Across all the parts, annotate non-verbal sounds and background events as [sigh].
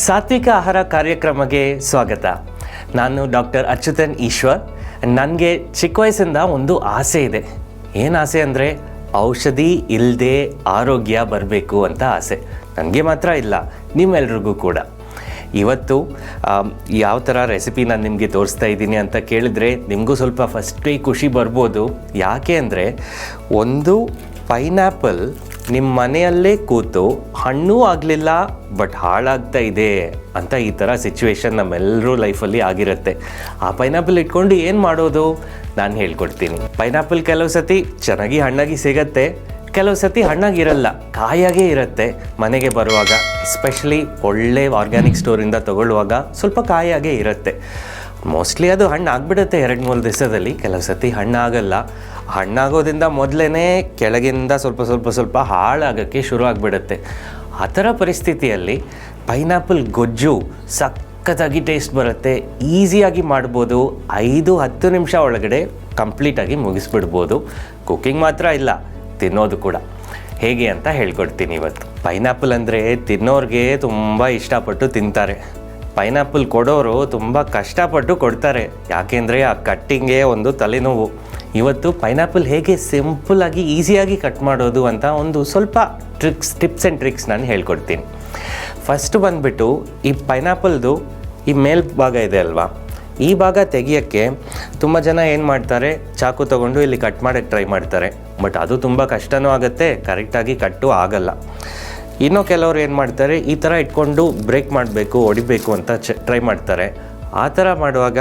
ಸಾತ್ವಿಕ ಆಹಾರ ಕಾರ್ಯಕ್ರಮಕ್ಕೆ ಸ್ವಾಗತ. ನಾನು ಡಾಕ್ಟರ್ ಅಚ್ಯುತನ್ ಈಶ್ವರ್. ನನಗೆ ಚಿಕ್ಕ ವಯಸ್ಸಿಂದ ಒಂದು ಆಸೆ ಇದೆ. ಏನು ಆಸೆ ಅಂದರೆ ಔಷಧಿ ಇಲ್ಲದೆ ಆರೋಗ್ಯ ಬರಬೇಕು ಅಂತ ಆಸೆ. ನನಗೆ ಮಾತ್ರ ಇಲ್ಲ, ನಿಮ್ಮೆಲ್ರಿಗೂ ಕೂಡ. ಇವತ್ತು ಯಾವ ಥರ ರೆಸಿಪಿ ನಾನು ನಿಮಗೆ ತೋರಿಸ್ತಾ ಇದ್ದೀನಿ ಅಂತ ಕೇಳಿದ್ರೆ ನಿಮಗೂ ಸ್ವಲ್ಪ ಫಸ್ಟೇ ಖುಷಿ ಬರ್ಬೋದು. ಯಾಕೆ ಅಂದರೆ ಒಂದು ಪೈನಾಪಲ್ ನಿಮ್ಮ ಮನೆಯಲ್ಲೇ ಕೂತು ಹಣ್ಣೂ ಆಗಲಿಲ್ಲ, ಬಟ್ ಹಾಳಾಗ್ತಾ ಇದೆ ಅಂತ ಈ ಥರ ಸಿಚುವೇಶನ್ ನಮ್ಮೆಲ್ಲರೂ ಲೈಫಲ್ಲಿ ಆಗಿರುತ್ತೆ. ಆ ಪೈನಾಪಲ್ ಇಟ್ಕೊಂಡು ಏನು ಮಾಡೋದು? ನಾನು ಹೇಳ್ಕೊಡ್ತೀನಿ. ಪೈನಾಪಲ್ ಕೆಲವು ಸತಿ ಚೆನ್ನಾಗಿ ಹಣ್ಣಾಗಿ ಸಿಗತ್ತೆ, ಕೆಲವು ಸತಿ ಹಣ್ಣಾಗಿರಲ್ಲ, ಕಾಯಾಗೇ ಇರುತ್ತೆ ಮನೆಗೆ ಬರುವಾಗ. ಎಸ್ಪೆಷಲಿ ಒಳ್ಳೆ ಆರ್ಗ್ಯಾನಿಕ್ ಸ್ಟೋರಿಂದ ತಗೊಳ್ಳುವಾಗ ಸ್ವಲ್ಪ ಕಾಯಾಗೇ ಇರುತ್ತೆ. ಮೋಸ್ಟ್ಲಿ ಅದು ಹಣ್ಣು ಆಗ್ಬಿಡುತ್ತೆ ಎರಡು ಮೂರು ದಿವಸದಲ್ಲಿ, ಕೆಲವು ಸತಿ ಹಣ್ಣಾಗಲ್ಲ. ಹಣ್ಣಾಗೋದ್ರಿಂದ ಮೊದಲೇ ಕೆಳಗಿಂದ ಸ್ವಲ್ಪ ಸ್ವಲ್ಪ ಸ್ವಲ್ಪ ಹಾಳಾಗೋಕ್ಕೆ ಶುರು ಆಗಿಬಿಡುತ್ತೆ. ಆ ಥರ ಪರಿಸ್ಥಿತಿಯಲ್ಲಿ ಪೈನಾಪಲ್ ಗೊಜ್ಜು ಸಖತ್ತಾಗಿ ಟೇಸ್ಟ್ ಬರುತ್ತೆ. ಈಸಿಯಾಗಿ ಮಾಡ್ಬೋದು. ಐದು, ಹತ್ತು ನಿಮಿಷ ಒಳಗಡೆ ಕಂಪ್ಲೀಟಾಗಿ ಮುಗಿಸ್ಬಿಡ್ಬೋದು. ಕುಕ್ಕಿಂಗ್ ಮಾತ್ರ ಇಲ್ಲ, ತಿನ್ನೋದು ಕೂಡ. ಹೇಗೆ ಅಂತ ಹೇಳ್ಕೊಡ್ತೀನಿ ಇವತ್ತು. ಪೈನಾಪಲ್ ಅಂದರೆ ತಿನ್ನೋರಿಗೆ ತುಂಬ ಇಷ್ಟಪಟ್ಟು ತಿಂತಾರೆ. ಪೈನಾಪಲ್ ಕೊಡೋರು ತುಂಬ ಕಷ್ಟಪಟ್ಟು ಕೊಡ್ತಾರೆ. ಯಾಕೆಂದರೆ ಆ ಕಟ್ಟಿಂಗೇ ಒಂದು ತಲೆನೋವು. ಇವತ್ತು ಪೈನಾಪಲ್ ಹೇಗೆ ಸಿಂಪಲಾಗಿ ಈಸಿಯಾಗಿ ಕಟ್ ಮಾಡೋದು ಅಂತ ಒಂದು ಸ್ವಲ್ಪ ಟ್ರಿಕ್ಸ್ ಟಿಪ್ಸ್ ಆ್ಯಂಡ್ ಟ್ರಿಕ್ಸ್ ನಾನು ಹೇಳ್ಕೊಡ್ತೀನಿ. ಫಸ್ಟ್ ಬಂದುಬಿಟ್ಟು ಈ ಪೈನಾಪಲ್ದು ಈ ಮೇಲ್ಭಾಗ ಇದೆ ಅಲ್ವಾ? ಈ ಭಾಗ ತೆಗಿಯೋಕ್ಕೆ ತುಂಬ ಜನ ಏನು ಮಾಡ್ತಾರೆ, ಚಾಕು ತೊಗೊಂಡು ಇಲ್ಲಿ ಕಟ್ ಮಾಡೋಕ್ಕೆ ಟ್ರೈ ಮಾಡ್ತಾರೆ. ಬಟ್ ಅದು ತುಂಬ ಕಷ್ಟನೂ ಆಗುತ್ತೆ ಕರೆಕ್ಟಾಗಿ ಕಟ್ಟು ಆಗಲ್ಲ. ಇನ್ನೂ ಕೆಲವರು ಏನು ಮಾಡ್ತಾರೆ, ಈ ಥರ ಇಟ್ಕೊಂಡು ಬ್ರೇಕ್ ಮಾಡಬೇಕು ಹೊಡಿಬೇಕು ಅಂತ ಚ ಟ್ರೈ ಮಾಡ್ತಾರೆ. ಆ ಥರ ಮಾಡುವಾಗ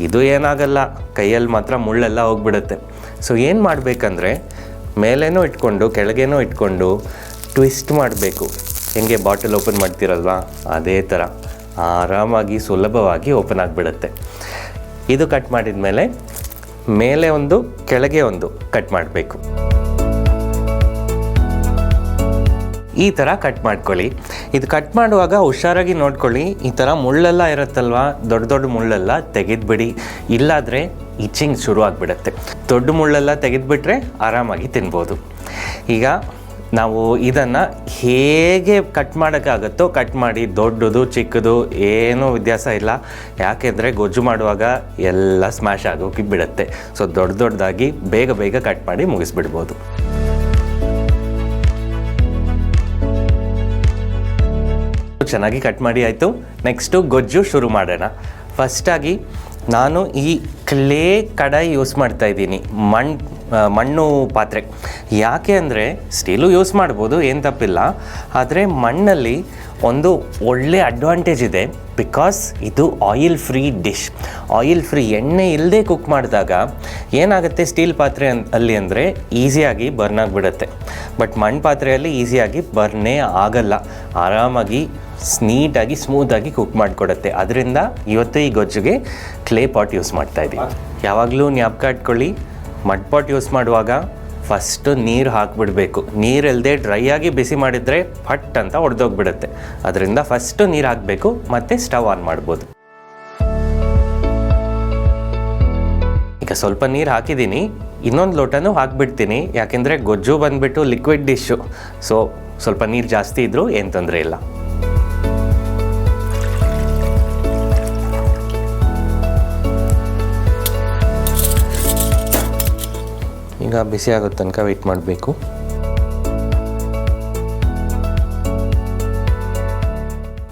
ಇದು ಏನಾಗಲ್ಲ, ಕೈಯಲ್ಲಿ ಮಾತ್ರ ಮುಳ್ಳೆಲ್ಲ ಹೋಗ್ಬಿಡುತ್ತೆ. ಸೊ ಏನು ಮಾಡಬೇಕಂದ್ರೆ, ಮೇಲೇನೂ ಇಟ್ಕೊಂಡು, ಕೆಳಗೇನೂ ಇಟ್ಕೊಂಡು ಟ್ವಿಸ್ಟ್ ಮಾಡಬೇಕು. ಹೆಂಗೆ ಬಾಟಲ್ ಓಪನ್ ಮಾಡ್ತಿರಲ್ವಾ? ಅದೇ ಥರ. ಆರಾಮಾಗಿ, ಸುಲಭವಾಗಿ ಓಪನ್ ಆಗಿಬಿಡುತ್ತೆ. ಇದು ಕಟ್ ಮಾಡಿದ ಮೇಲೆ ಮೇಲೆ ಒಂದು, ಕೆಳಗೆ ಒಂದು ಕಟ್ ಮಾಡಬೇಕು. ಈ ಥರ ಕಟ್ ಮಾಡ್ಕೊಳ್ಳಿ. ಇದು ಕಟ್ ಮಾಡುವಾಗ ಹುಷಾರಾಗಿ ನೋಡ್ಕೊಳ್ಳಿ. ಈ ಥರ ಮುಳ್ಳೆಲ್ಲ ಇರುತ್ತಲ್ವ? ದೊಡ್ಡ ದೊಡ್ಡ ಮುಳ್ಳೆಲ್ಲ ತೆಗೆದುಬಿಡಿ. ಇಲ್ಲಾದರೆ ಇಚ್ಚಿಂಗ್ ಶುರು ಆಗಿಬಿಡುತ್ತೆ. ದೊಡ್ಡ ಮುಳ್ಳೆಲ್ಲ ತೆಗೆದುಬಿಟ್ರೆ ಆರಾಮಾಗಿ ತಿನ್ಬೋದು. ಈಗ ನಾವು ಇದನ್ನು ಹೇಗೆ ಕಟ್ ಮಾಡೋಕ್ಕಾಗತ್ತೋ ಕಟ್ ಮಾಡಿ, ದೊಡ್ಡದು, ಚಿಕ್ಕದು ಏನೂ ವ್ಯತ್ಯಾಸ ಇಲ್ಲ. ಯಾಕೆಂದರೆ ಗೊಜ್ಜು ಮಾಡುವಾಗ ಎಲ್ಲ ಸ್ಮ್ಯಾಶ್ ಆಗೋಕೆ ಬಿಡುತ್ತೆ. ಸೊ ದೊಡ್ಡ ದೊಡ್ಡದಾಗಿ ಬೇಗ ಬೇಗ ಕಟ್ ಮಾಡಿ ಮುಗಿಸ್ಬಿಡ್ಬೋದು. ಚೆನ್ನಾಗಿ ಕಟ್ ಮಾಡಿ ಆಯಿತು. ನೆಕ್ಸ್ಟು ಗೊಜ್ಜು ಶುರು ಮಾಡೋಣ. ಫಸ್ಟಾಗಿ ನಾನು ಈ ಕ್ಲೇ ಕಡಾಯಿ ಯೂಸ್ ಮಾಡ್ತಾ ಇದ್ದೀನಿ. ಮಣ್ ಮಣ್ಣು ಪಾತ್ರೆ. ಯಾಕೆ ಅಂದರೆ ಸ್ಟೀಲು ಯೂಸ್ ಮಾಡ್ಬೋದು, ಏನು ತಪ್ಪಿಲ್ಲ. ಆದರೆ ಮಣ್ಣಲ್ಲಿ ಒಂದು ಒಳ್ಳೆ ಅಡ್ವಾಂಟೇಜ್ ಇದೆ. ಬಿಕಾಸ್ ಇದು oil free dish oil free ಎಣ್ಣೆ ಇಲ್ಲದೆ ಕುಕ್ ಮಾಡಿದಾಗ ಏನಾಗುತ್ತೆ ಸ್ಟೀಲ್ ಪಾತ್ರೆ ಅಲ್ಲಿ ಅಂದರೆ ಈಸಿಯಾಗಿ ಬರ್ನ್ ಆಗಿಬಿಡುತ್ತೆ. ಬಟ್ ಮಣ್ಣು ಪಾತ್ರೆಯಲ್ಲಿ ಈಸಿಯಾಗಿ ಬರ್ನೇ ಆಗಲ್ಲ. ಆರಾಮಾಗಿ ನೀಟಾಗಿ ಸ್ಮೂತಾಗಿ ಕುಕ್ ಮಾಡಿಕೊಡುತ್ತೆ. ಅದರಿಂದ ಇವತ್ತು ಈ ಗೊಜ್ಜಿಗೆ ಕ್ಲೇ ಪಾಟ್ ಯೂಸ್ ಮಾಡ್ತಾ ಇದ್ದೀವಿ ಯಾವಾಗಲೂ ಜ್ಞಾಪಕ ಇಟ್ಕೊಳ್ಳಿ. ಮಡ್ ಪಾಟ್ ಯೂಸ್ ಮಾಡುವಾಗ ಫಸ್ಟು ನೀರು ಹಾಕಿಬಿಡಬೇಕು. ನೀರಿಲ್ಲದೆ ಡ್ರೈ ಆಗಿ ಬಿಸಿ ಮಾಡಿದರೆ ಫಟ್ ಅಂತ ಒಡೆದೋಗ್ಬಿಡುತ್ತೆ. ಅದರಿಂದ ಫಸ್ಟು ನೀರು ಹಾಕಬೇಕು ಮತ್ತು ಸ್ಟವ್ ಆನ್ ಮಾಡ್ಬೋದು. ಈಗ ಸ್ವಲ್ಪ ನೀರು ಹಾಕಿದ್ದೀನಿ ಇನ್ನೊಂದು ಲೋಟನೂ ಹಾಕಿಬಿಡ್ತೀನಿ. ಯಾಕೆಂದರೆ ಗೊಜ್ಜು ಬಂದುಬಿಟ್ಟು ಲಿಕ್ವಿಡ್ ಡಿಶ್ಶು ಸೊ ಸ್ವಲ್ಪ ನೀರು ಜಾಸ್ತಿ ಇದ್ದರೂ ಏನು ತೊಂದರೆ ಇಲ್ಲ. ಈಗ ಬಿಸಿ ಆಗೋ ತನಕ ವೆಯ್ಟ್ ಮಾಡಬೇಕು.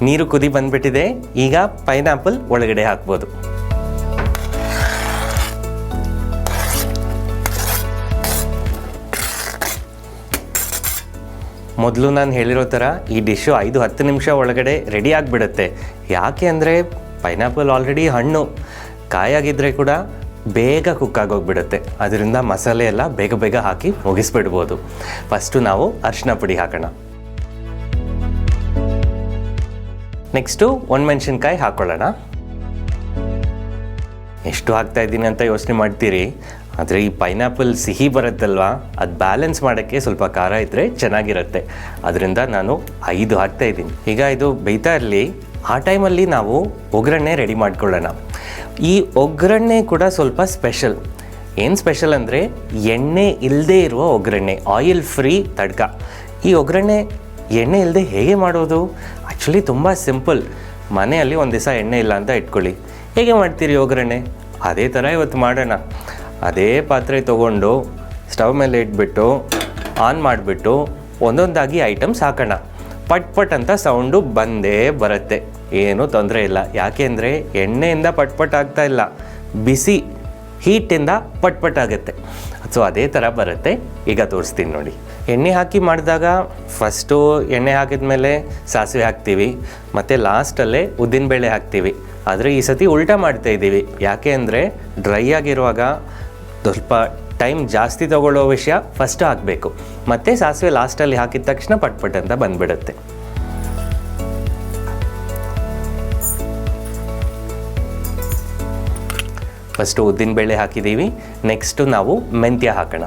ನೀರು ಕುದಿ ಬಂದ್ಬಿಟ್ಟಿದೆ, ಈಗ ಪೈನಾಪಲ್ ಒಳಗಡೆ ಹಾಕ್ಬೋದು. ಮೊದಲು ನಾನು ಹೇಳಿರೋ ಥರ ಈ ಡಿಶ್ಶು ಐದು ಹತ್ತು ನಿಮಿಷ ಒಳಗಡೆ ರೆಡಿ ಆಗಿಬಿಡುತ್ತೆ. ಯಾಕೆ ಅಂದರೆ ಪೈನಾಪಲ್ ಆಲ್ರೆಡಿ ಹಣ್ಣು. ಕಾಯಾಗಿದ್ದರೆ ಕೂಡ ಬೇಗ ಕುಕ್ ಆಗೋಗ್ಬಿಡುತ್ತೆ. ಅದರಿಂದ ಮಸಾಲೆ ಎಲ್ಲ ಬೇಗ ಬೇಗ ಹಾಕಿ ಮುಗಿಸ್ಬಿಡ್ಬೋದು. ಫಸ್ಟು ನಾವು ಅರಿಶಿನ ಪುಡಿ ಹಾಕೋಣ. ನೆಕ್ಸ್ಟು ಒಣಮೆಣ್ಸಿನ್ಕಾಯಿ ಹಾಕ್ಕೊಳ್ಳೋಣ ಎಷ್ಟು ಹಾಕ್ತಾ ಇದ್ದೀನಿ ಅಂತ ಯೋಚನೆ ಮಾಡ್ತೀರಿ? ಆದರೆ ಈ ಪೈನಾಪಲ್ ಸಿಹಿ ಬರುತ್ತಲ್ವಾ? ಅದು ಬ್ಯಾಲೆನ್ಸ್ ಮಾಡೋಕ್ಕೆ ಸ್ವಲ್ಪ ಖಾರ ಇದ್ದರೆ ಚೆನ್ನಾಗಿರುತ್ತೆ. ಅದರಿಂದ ನಾನು ಐದು ಹಾಕ್ತಾ ಇದ್ದೀನಿ. ಈಗ ಇದು ಬೇಯ್ತಾ ಇರಲಿ. ಆ ಟೈಮಲ್ಲಿ ನಾವು ಒಗ್ಗರಣೆ ರೆಡಿ ಮಾಡ್ಕೊಳ್ಳೋಣ. ಈ ಒಗ್ಗರಣೆ ಕೂಡ ಸ್ವಲ್ಪ ಸ್ಪೆಷಲ್ ಏನು ಸ್ಪೆಷಲ್ ಅಂದರೆ ಎಣ್ಣೆ ಇಲ್ಲದೇ ಇರುವ ಒಗ್ಗರಣೆ ಆಯಿಲ್ ಫ್ರೀ ತಡ್ಕ. ಈ ಒಗ್ಗರಣೆ ಎಣ್ಣೆ ಇಲ್ಲದೆ ಹೇಗೆ ಮಾಡೋದು? ಆ್ಯಕ್ಚುಲಿ ತುಂಬ ಸಿಂಪಲ್ ಮನೆಯಲ್ಲಿ ಒಂದು ದಿವಸ ಎಣ್ಣೆ ಇಲ್ಲ ಅಂತ ಇಟ್ಕೊಳ್ಳಿ. ಹೇಗೆ ಮಾಡ್ತೀರಿ ಒಗ್ಗರಣೆ? ಅದೇ ಥರ ಇವತ್ತು ಮಾಡೋಣ. ಅದೇ ಪಾತ್ರೆ ತೊಗೊಂಡು ಸ್ಟವ್ ಮೇಲೆ ಇಟ್ಬಿಟ್ಟು ಆನ್ ಮಾಡಿಬಿಟ್ಟು ಒಂದೊಂದಾಗಿ ಐಟಮ್ಸ್ ಹಾಕೋಣ. ಪಟ್ ಪಟ್ ಅಂತ ಸೌಂಡು ಬಂದೇ ಬರುತ್ತೆ. ಏನೂ ತೊಂದರೆ ಇಲ್ಲ. ಯಾಕೆಂದರೆ ಎಣ್ಣೆಯಿಂದ ಪಟ್ ಪಟ್ ಆಗ್ತಾ ಇಲ್ಲ. ಬಿಸಿ ಹೀಟಿಂದ ಪಟ್ ಪಟ್ ಆಗುತ್ತೆ. ಸೊ ಅದೇ ಥರ ಬರುತ್ತೆ. ಈಗ ತೋರಿಸ್ತೀನಿ ನೋಡಿ. ಎಣ್ಣೆ ಹಾಕಿ ಮಾಡಿದಾಗ ಫಸ್ಟು ಎಣ್ಣೆ ಹಾಕಿದ ಮೇಲೆ ಸಾಸಿವೆ ಹಾಕ್ತೀವಿ, ಮತ್ತು ಲಾಸ್ಟಲ್ಲೇ ಉದ್ದಿನಬೇಳೆ ಹಾಕ್ತೀವಿ. ಆದರೆ ಈ ಸತಿ ಉಲ್ಟಾ ಮಾಡ್ತಾ ಇದ್ದೀವಿ. ಯಾಕೆ ಅಂದರೆ ಡ್ರೈ ಆಗಿರುವಾಗ ಸ್ವಲ್ಪ ಟೈಮ್ ಜಾಸ್ತಿ ತಗೊಳ್ಳೋ ವಿಷಯ ಫಸ್ಟ್ ಹಾಕಬೇಕು. ಮತ್ತು ಸಾಸಿವೆ ಲಾಸ್ಟಲ್ಲಿ ಹಾಕಿದ ತಕ್ಷಣ ಪಟ್ ಪಟ್ ಅಂತ ಬಂದ್ಬಿಡುತ್ತೆ. ಫಸ್ಟು ಉದ್ದಿನಬೇಳೆ ಹಾಕಿದ್ದೀವಿ. ನೆಕ್ಸ್ಟು ನಾವು ಮೆಂತ್ಯ ಹಾಕೋಣ.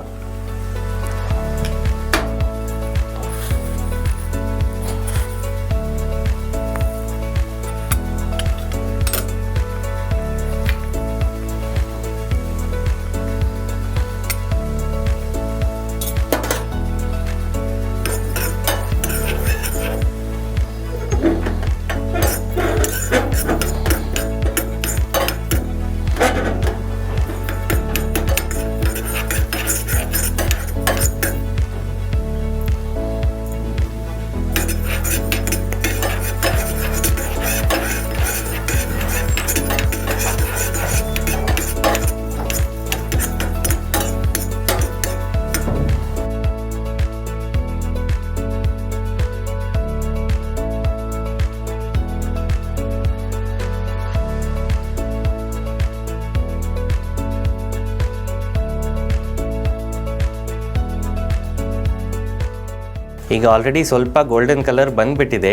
ಈಗ ಆಲ್ರೆಡಿ ಸ್ವಲ್ಪ ಗೋಲ್ಡನ್ ಕಲರ್ ಬಂದ್ಬಿಟ್ಟಿದೆ.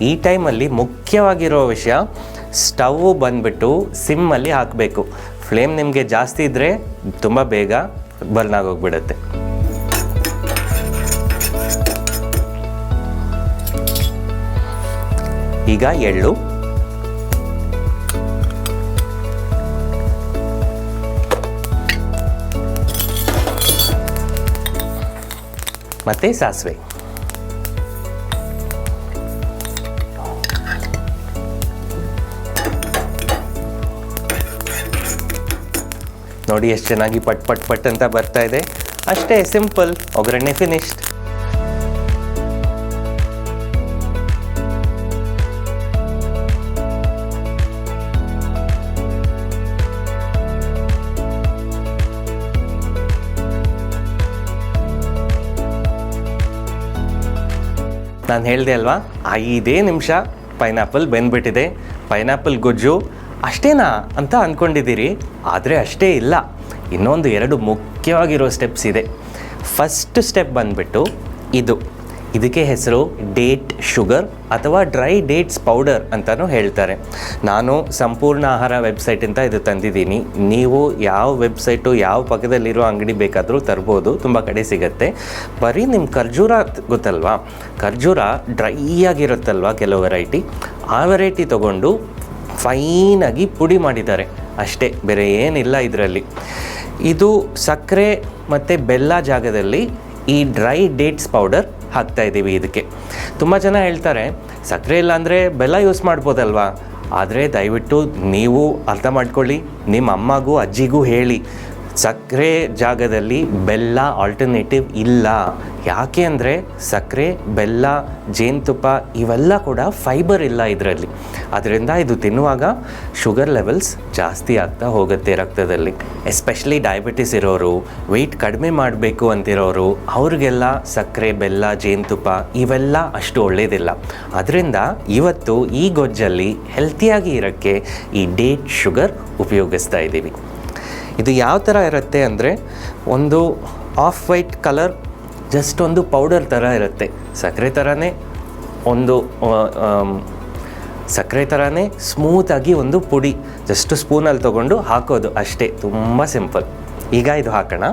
ಈ ಟೈಮಲ್ಲಿ ಮುಖ್ಯವಾಗಿರೋ ವಿಷಯ ಸ್ಟವ್ ಬಂದುಬಿಟ್ಟು ಸಿಮ್ಮಲ್ಲಿ ಹಾಕಬೇಕು. ಫ್ಲೇಮ್ ನಿಮಗೆ ಜಾಸ್ತಿ ಇದ್ದರೆ ತುಂಬ ಬೇಗ ಬರ್ನ್ ಆಗೋಗ್ಬಿಡುತ್ತೆ. ಈಗ ಎಳ್ಳು. ಮತ್ತು ಸಾಸಿವೆ. ನೋಡಿ ಎಷ್ಟು ಚೆನ್ನಾಗಿ ಪಟ್ ಪಟ್ ಪಟ್ ಅಂತ ಬರ್ತಾ ಇದೆ. ಅಷ್ಟೇ ಸಿಂಪಲ್, ಒಗ್ಗರಣೆ ಫಿನಿಶ್ಡ್ ನಾನು ಹೇಳಿದೆ ಅಲ್ವಾ? ಐದೇ ನಿಮಿಷ ಪೈನಾಪಲ್ ಬೆಂದ್ಬಿಟ್ಟಿದೆ. ಪೈನಾಪಲ್ ಗೊಜ್ಜು ಅಷ್ಟೇನಾ ಅಂತ ಅಂದ್ಕೊಂಡಿದ್ದೀರಿ ಆದರೆ ಅಷ್ಟೇ ಇಲ್ಲ. ಇನ್ನೊಂದು ಎರಡು ಮುಖ್ಯವಾಗಿರೋ ಸ್ಟೆಪ್ಸ್ ಇದೆ. ಫಸ್ಟ್ ಸ್ಟೆಪ್ ಬಂದ್ಬಿಟ್ಟು ಇದು. ಇದಕ್ಕೆ ಹೆಸರು ಡೇಟ್ ಶುಗರ್ ಅಥವಾ ಡ್ರೈ ಡೇಟ್ಸ್ ಪೌಡರ್ ಅಂತಲೂ ಹೇಳ್ತಾರೆ. ನಾನು ಸಂಪೂರ್ಣ ಆಹಾರ ವೆಬ್ಸೈಟಿಂದ ಇದು ತಂದಿದ್ದೀನಿ. ನೀವು ಯಾವ ವೆಬ್ಸೈಟು ಯಾವ ಪಕ್ಕದಲ್ಲಿರೋ ಅಂಗಡಿ ಬೇಕಾದರೂ ತರ್ಬೋದು, ತುಂಬ ಕಡೆ ಸಿಗುತ್ತೆ. ಬರೀ ನಿಮ್ಮ ಖರ್ಜೂರ ಗೊತ್ತಲ್ವಾ? ಖರ್ಜೂರ ಡ್ರೈ ಆಗಿರುತ್ತಲ್ವಾ ಕೆಲವು ವೆರೈಟಿ ಆ ವೆರೈಟಿ ತೊಗೊಂಡು ಫೈನಾಗಿ ಪುಡಿ ಮಾಡಿದ್ದಾರೆ. ಅಷ್ಟೇ, ಬೇರೆ ಏನಿಲ್ಲ ಇದರಲ್ಲಿ. ಇದು ಸಕ್ಕರೆ ಮತ್ತು ಬೆಲ್ಲ ಜಾಗದಲ್ಲಿ ಈ ಡ್ರೈ ಡೇಟ್ಸ್ ಪೌಡರ್ ಹಾಕ್ತಾ ಇದ್ದೀವಿ ಇದಕ್ಕೆ. ತುಂಬ ಜನ ಹೇಳ್ತಾರೆ, ಸಕ್ಕರೆ ಇಲ್ಲ ಅಂದರೆ ಬೆಲ್ಲ ಯೂಸ್ ಮಾಡ್ಬೋದಲ್ವಾ? ಆದರೆ ದಯವಿಟ್ಟು ನೀವು ಅರ್ಥ ಮಾಡ್ಕೊಳ್ಳಿ, ನಿಮ್ಮ ಅಮ್ಮಗೂ ಅಜ್ಜಿಗೂ ಹೇಳಿ. ಸಕ್ಕರೆ ಜಾಗದಲ್ಲಿ ಬೆಲ್ಲ ಆಲ್ಟರ್ನೇಟಿವ್ ಇಲ್ಲ. ಯಾಕೆ ಅಂದರೆ ಸಕ್ಕರೆ ಬೆಲ್ಲ, ಜೇನುತುಪ್ಪ ಇವೆಲ್ಲ ಕೂಡ ಫೈಬರ್ ಇಲ್ಲ ಇದರಲ್ಲಿ. ಅದರಿಂದ ಇದು ತಿನ್ನುವಾಗ ಶುಗರ್ ಲೆವೆಲ್ಸ್ ಜಾಸ್ತಿ ಆಗ್ತಾ ಹೋಗುತ್ತೆ ರಕ್ತದಲ್ಲಿ. ಎಸ್ಪೆಷಲಿ ಡಯಾಬಿಟಿಸ್ ಇರೋರು ವೆಯ್ಟ್ ಕಡಿಮೆ ಮಾಡಬೇಕು ಅಂತಿರೋರು, ಅವ್ರಿಗೆಲ್ಲ ಸಕ್ಕರೆ ಬೆಲ್ಲ, ಜೇನುತುಪ್ಪ ಇವೆಲ್ಲ ಅಷ್ಟು ಒಳ್ಳೆಯದಿಲ್ಲ ಅದರಿಂದ ಇವತ್ತು ಈ ಗೊಜ್ಜಲ್ಲಿ ಹೆಲ್ತಿಯಾಗಿ ಇರೋಕ್ಕೆ ಈ ಡೇಟ್ ಶುಗರ್ ಉಪಯೋಗಿಸ್ತಾ ಇದ್ದೀವಿ. ಇದು ಯಾವ ಥರ ಇರುತ್ತೆ ಅಂದರೆ ಒಂದು ಆಫ್ ವೈಟ್ ಕಲರ್ ಜಸ್ಟ್ ಒಂದು ಪೌಡರ್ ಥರ ಇರುತ್ತೆ. ಸಕ್ಕರೆ ಥರನೇ, ಒಂದು ಸಕ್ಕರೆ ಥರನೇ ಸ್ಮೂತಾಗಿ ಒಂದು ಪುಡಿ. ಜಸ್ಟ್ ಸ್ಪೂನಲ್ಲಿ ತೊಗೊಂಡು ಹಾಕೋದು ಅಷ್ಟೇ. ತುಂಬ ಸಿಂಪಲ್ ಈಗ ಇದು ಹಾಕೋಣ.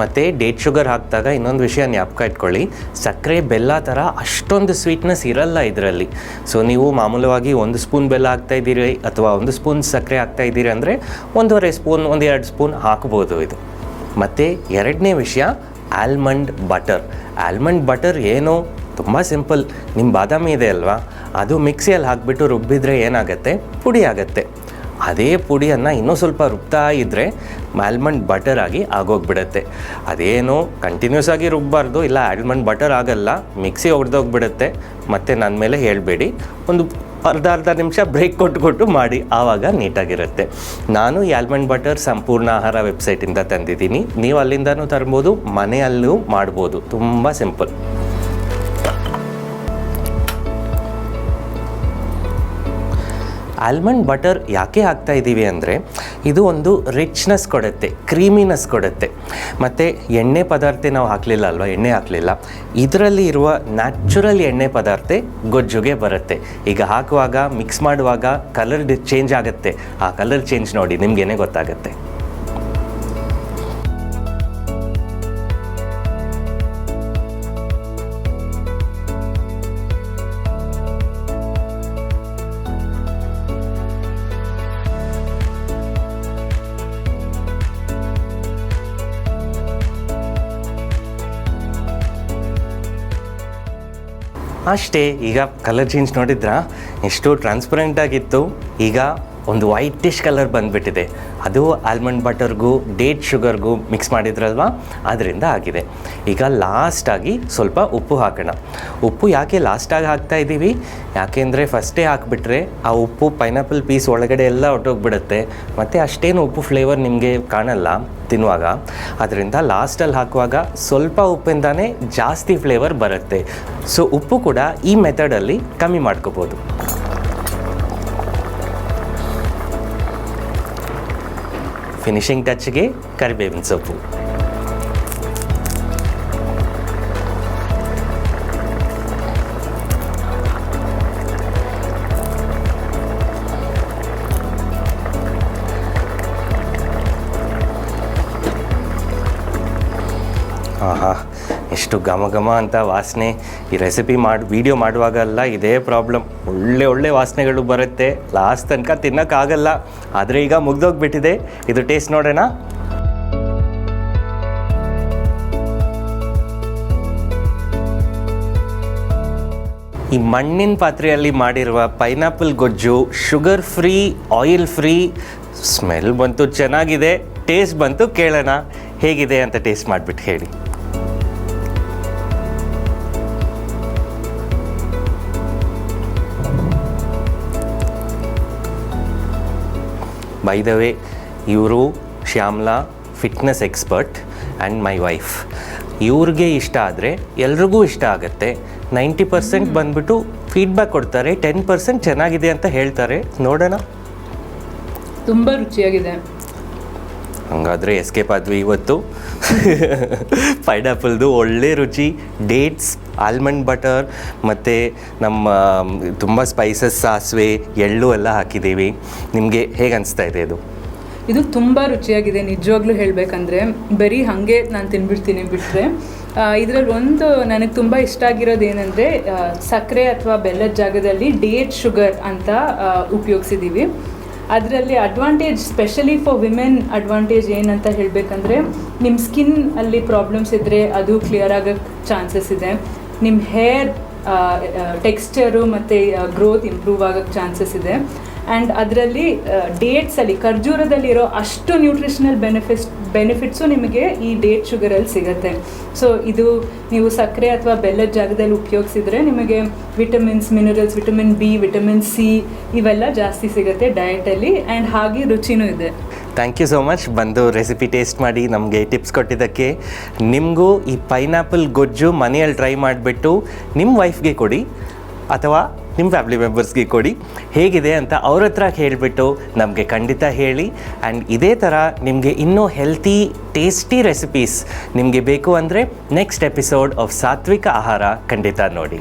ಮತ್ತು ಡೇಟ್ ಶುಗರ್ ಹಾಕಿದಾಗ ಇನ್ನೊಂದು ವಿಷಯ ಜ್ಞಾಪಕ ಇಟ್ಕೊಳ್ಳಿ. ಸಕ್ಕರೆ ಬೆಲ್ಲ ಥರ ಅಷ್ಟೊಂದು ಸ್ವೀಟ್ನೆಸ್ ಇರಲ್ಲ ಇದರಲ್ಲಿ. ಸೊ ನೀವು ಮಾಮೂಲವಾಗಿ ಒಂದು ಸ್ಪೂನ್ ಬೆಲ್ಲ ಹಾಕ್ತಾ ಇದ್ದೀರಿ ಅಥವಾ ಒಂದು ಸ್ಪೂನ್ ಸಕ್ಕರೆ ಹಾಕ್ತಾ ಇದ್ದೀರಿ ಅಂದರೆ ಒಂದೂವರೆ ಸ್ಪೂನ್ ಒಂದೆರಡು ಸ್ಪೂನ್ ಹಾಕ್ಬೋದು ಇದು. ಮತ್ತು ಎರಡನೇ ವಿಷಯ ಆಲ್ಮಂಡ್ ಬಟರ್ ಆಲ್ಮಂಡ್ ಬಟರ್ ಏನು? ತುಂಬ ಸಿಂಪಲ್ ನಿಮ್ಮ ಬಾದಾಮಿ ಇದೆ ಅಲ್ವಾ? ಅದು ಮಿಕ್ಸಿಯಲ್ಲಿ ಹಾಕಿಬಿಟ್ಟು ರುಬ್ಬಿದ್ರೆ ಏನಾಗುತ್ತೆ? ಪುಡಿ ಆಗುತ್ತೆ. ಅದೇ ಪುಡಿಯನ್ನು ಇನ್ನೂ ಸ್ವಲ್ಪ ರುಬ್ತಾ ಇದ್ದರೆ ಆಲ್ಮಂಡ್ ಬಟರ್ ಆಗಿ ಆಗೋಗ್ಬಿಡುತ್ತೆ. ಅದೇನು ಕಂಟಿನ್ಯೂಸ್ ಆಗಿ ರುಬ್ಬಾರ್ದು, ಇಲ್ಲ ಆಲ್ಮಂಡ್ ಬಟರ್ ಆಗಲ್ಲ, ಮಿಕ್ಸಿ ಹೊಡೆದೋಗ್ಬಿಡುತ್ತೆ ಮತ್ತು ನನ್ನ ಮೇಲೆ ಹೇಳಬೇಡಿ, ಒಂದು ಅರ್ಧ ಅರ್ಧ ನಿಮಿಷ ಬ್ರೇಕ್ ಕೊಟ್ಟು ಕೊಟ್ಟು ಮಾಡಿ, ಆವಾಗ ನೀಟಾಗಿರುತ್ತೆ. ನಾನು ಈ ಆಲ್ಮಂಡ್ ಬಟರ್ ಸಂಪೂರ್ಣ ಆಹಾರ ವೆಬ್ಸೈಟಿಂದ ತಂದಿದ್ದೀನಿ. ನೀವು ಅಲ್ಲಿಂದನೂ ತರ್ಬೋದು, ಮನೆಯಲ್ಲೂ ಮಾಡ್ಬೋದು. ತುಂಬ ಸಿಂಪಲ್ ಆಲ್ಮಂಡ್ ಬಟರ್ ಯಾಕೆ ಹಾಕ್ತಾ ಇದ್ದೀವಿ ಅಂದರೆ ಇದು ಒಂದು ರಿಚ್ನೆಸ್ ಕೊಡುತ್ತೆ, ಕ್ರೀಮಿನೆಸ್ ಕೊಡುತ್ತೆ. ಮತ್ತು ಎಣ್ಣೆ ಪದಾರ್ಥ ನಾವು ಹಾಕಲಿಲ್ಲ ಅಲ್ವಾ? ಎಣ್ಣೆ ಹಾಕಲಿಲ್ಲ. ಇದರಲ್ಲಿ ಇರುವ ನ್ಯಾಚುರಲ್ ಎಣ್ಣೆ ಪದಾರ್ಥ ಗೊಜ್ಜುಗೆ ಬರುತ್ತೆ. ಈಗ ಹಾಕುವಾಗ, ಮಿಕ್ಸ್ ಮಾಡುವಾಗ ಕಲರ್ ಚೇಂಜ್ ಆಗುತ್ತೆ. ಆ ಕಲರ್ ಚೇಂಜ್ ನೋಡಿ ನಿಮಗೇನೆ ಗೊತ್ತಾಗುತ್ತೆ. ಅಷ್ಟೇ ಈಗ ಕಲರ್ ಚೇಂಜ್ ನೋಡಿದ್ರಾ? ಎಷ್ಟು ಟ್ರಾನ್ಸ್ಪರೆಂಟ್ ಆಗಿತ್ತು. ಈಗ ಒಂದು ವೈಟಿಶ್ ಕಲರ್ ಬಂದುಬಿಟ್ಟಿದೆ. ಅದು ಆಲ್ಮಂಡ್ ಬಟರ್ಗೂ, ಡೇಟ್ ಶುಗರ್ಗೂ ಮಿಕ್ಸ್ ಮಾಡಿದ್ರಲ್ವಾ? ಅದರಿಂದ ಆಗಿದೆ. ಈಗ ಲಾಸ್ಟಾಗಿ ಸ್ವಲ್ಪ ಉಪ್ಪು ಹಾಕೋಣ. ಉಪ್ಪು ಯಾಕೆ ಲಾಸ್ಟಾಗಿ ಹಾಕ್ತಾ ಇದ್ದೀವಿ ಯಾಕೆಂದರೆ ಫಸ್ಟೇ ಹಾಕಿಬಿಟ್ರೆ ಆ ಉಪ್ಪು ಪೈನಾಪಲ್ ಪೀಸ್ ಒಳಗಡೆ ಎಲ್ಲ ಹೊಟ್ಟೋಗ್ಬಿಡುತ್ತೆ ಮತ್ತು ಅಷ್ಟೇನು ಉಪ್ಪು ಫ್ಲೇವರ್ ನಿಮಗೆ ಕಾಣಲ್ಲ ತಿನ್ನುವಾಗ. ಅದರಿಂದ ಲಾಸ್ಟಲ್ಲಿ ಹಾಕುವಾಗ ಸ್ವಲ್ಪ ಉಪ್ಪಿಂದಾನೇ ಜಾಸ್ತಿ ಫ್ಲೇವರ್ ಬರುತ್ತೆ. ಸೊ ಉಪ್ಪು ಕೂಡ ಈ ಮೆಥಡಲ್ಲಿ ಕಮ್ಮಿ ಮಾಡ್ಕೋಬೋದು. ఫినిషింగ్ టచ్కి కరిబేవిన్ సొప్పు ಎಷ್ಟು ಘಮ ಘಮ ಅಂತ ವಾಸನೆ ಈ ರೆಸಿಪಿ ಮಾಡಿ ವೀಡಿಯೋ ಮಾಡುವಾಗಲ್ಲ ಇದೇ ಪ್ರಾಬ್ಲಮ್ ಒಳ್ಳೆ ಒಳ್ಳೆ ವಾಸನೆಗಳು ಬರುತ್ತೆ. ಲಾಸ್ಟ್ ತನಕ ತಿನ್ನೋಕ್ಕಾಗಲ್ಲ. ಆದರೆ ಈಗ ಮುಗ್ದೋಗ್ಬಿಟ್ಟಿದೆ. ಇದು ಟೇಸ್ಟ್ ನೋಡೋಣ. ಈ ಮಣ್ಣಿನ ಪಾತ್ರೆಯಲ್ಲಿ ಮಾಡಿರುವ ಪೈನಾಪಲ್ ಗೊಜ್ಜು sugar free oil free smell ಬಂತು ಚೆನ್ನಾಗಿದೆ. ಟೇಸ್ಟ್ ಬಂತು ಕೇಳೋಣ. ಹೇಗಿದೆ ಅಂತ ಟೇಸ್ಟ್ ಮಾಡಿಬಿಟ್ಟು ಹೇಳಿ. ಬೈ ದ ವೇ ಇವರು Shyamala fitness expert and my wife ಇವ್ರಿಗೆ ಇಷ್ಟ ಆದರೆ ಎಲ್ರಿಗೂ ಇಷ್ಟ ಆಗುತ್ತೆ. ನೈಂಟಿ ಪರ್ಸೆಂಟ್ ಬಂದ್ಬಿಟ್ಟು ಫೀಡ್ಬ್ಯಾಕ್ ಕೊಡ್ತಾರೆ. ಟೆನ್ ಪರ್ಸೆಂಟ್ ಚೆನ್ನಾಗಿದೆ ಅಂತ ಹೇಳ್ತಾರೆ. ನೋಡೋಣ. ತುಂಬ ರುಚಿಯಾಗಿದೆ. ಹಂಗಾದರೆ ಎಸ್ಕೇಪ್ ಆದ್ವಿ ಇವತ್ತು. [laughs] ಪೈನಾಪಲ್ದು ಒಳ್ಳೆ ರುಚಿ ಡೇಟ್ಸ್ ಆಲ್ಮಂಡ್ ಬಟರ್ ಮತ್ತು ನಮ್ಮ, ತುಂಬ ಸ್ಪೈಸಸ್ ಸಾಸಿವೆ, ಎಳ್ಳು ಎಲ್ಲ ಹಾಕಿದ್ದೀವಿ. ನಿಮಗೆ ಹೇಗೆ ಅನಿಸ್ತಾ ಇದೆ ಇದು? ಇದು ತುಂಬ ರುಚಿಯಾಗಿದೆ, ನಿಜವಾಗ್ಲೂ ಹೇಳಬೇಕಂದ್ರೆ. ಬರೀ ಹಾಗೆ ನಾನು ತಿನ್ಬಿಡ್ತೀನಿ ಬಿಟ್ಟರೆ ಇದರಲ್ಲಿ ಒಂದು ನನಗೆ ತುಂಬ ಇಷ್ಟ ಆಗಿರೋದು ಏನಂದರೆ ಸಕ್ಕರೆ ಅಥವಾ ಬೆಲ್ಲದ ಜಾಗದಲ್ಲಿ ಡೇಟ್ ಶುಗರ್ ಅಂತ ಉಪಯೋಗಿಸಿದ್ದೀವಿ. ಅದರಲ್ಲಿ advantage specially for women advantage ಏನಂತ ಹೇಳಬೇಕಂದ್ರೆ ನಿಮ್ಮ ಸ್ಕಿನ್ ಅಲ್ಲಿ ಪ್ರಾಬ್ಲಮ್ಸ್ ಇದ್ದರೆ ಅದು ಕ್ಲಿಯರ್ ಆಗೋಕ್ಕೆ ಚಾನ್ಸಸ್ ಇದೆ. ನಿಮ್ಮ ಹೇರ್ ಟೆಕ್ಸ್ಚರು ಮತ್ತು ಗ್ರೋತ್ ಇಂಪ್ರೂವ್ ಆಗೋಕ್ಕೆ ಚಾನ್ಸಸ್ ಇದೆ. ಆ್ಯಂಡ್ ಅದರಲ್ಲಿ ಡೇಟ್ಸಲ್ಲಿ ಖರ್ಜೂರದಲ್ಲಿರೋ ಅಷ್ಟು ನ್ಯೂಟ್ರಿಷನಲ್ ಬೆನಿಫಿಟ್ಸ್ ಬೆನಿಫಿಟ್ಸು ನಿಮಗೆ ಈ ಡೇಟ್ ಶುಗರಲ್ಲಿ ಸಿಗುತ್ತೆ. ಸೊ ಇದು ನೀವು ಸಕ್ಕರೆ ಅಥವಾ ಬೆಲ್ಲದ ಜಾಗದಲ್ಲಿ ಉಪಯೋಗಿಸಿದ್ರೆ ನಿಮಗೆ vitamins minerals vitamin B vitamin C ಇವೆಲ್ಲ ಜಾಸ್ತಿ ಸಿಗುತ್ತೆ ಡಯಟಲ್ಲಿ ಆ್ಯಂಡ್ ಹಾಗೆ ರುಚಿನೂ ಇದೆ. ಥ್ಯಾಂಕ್ ಯು ಸೋ ಮಚ್ ಬಂದು ರೆಸಿಪಿ ಟೇಸ್ಟ್ ಮಾಡಿ ನಮಗೆ ಟಿಪ್ಸ್ ಕೊಟ್ಟಿದ್ದಕ್ಕೆ. ನಿಮಗೂ ಈ ಪೈನಾಪಲ್ ಗೊಜ್ಜು ಮನೆಯಲ್ಲಿ ಟ್ರೈ ಮಾಡಿಬಿಟ್ಟು ನಿಮ್ಮ ವೈಫ್ಗೆ ಕೊಡಿ. ಅಥವಾ ನಿಮ್ಮ ಫ್ಯಾಮಿಲಿ ಮೆಂಬರ್ಸ್ಗೆ ಕೊಡಿ. ಹೇಗಿದೆ ಅಂತ ಅವ್ರ ಹತ್ರ ಹೇಳಿಬಿಟ್ಟು ನಮಗೆ ಖಂಡಿತ ಹೇಳಿ. ಆ್ಯಂಡ್ ಇದೇ ಥರ ನಿಮಗೆ ಇನ್ನೂ ಹೆಲ್ತಿ ಟೇಸ್ಟಿ ರೆಸಿಪೀಸ್ ನಿಮಗೆ ಬೇಕು ಅಂದರೆ ನೆಕ್ಸ್ಟ್ ಎಪಿಸೋಡ್ ಆಫ್ ಸಾತ್ವಿಕ ಆಹಾರ ಖಂಡಿತ ನೋಡಿ.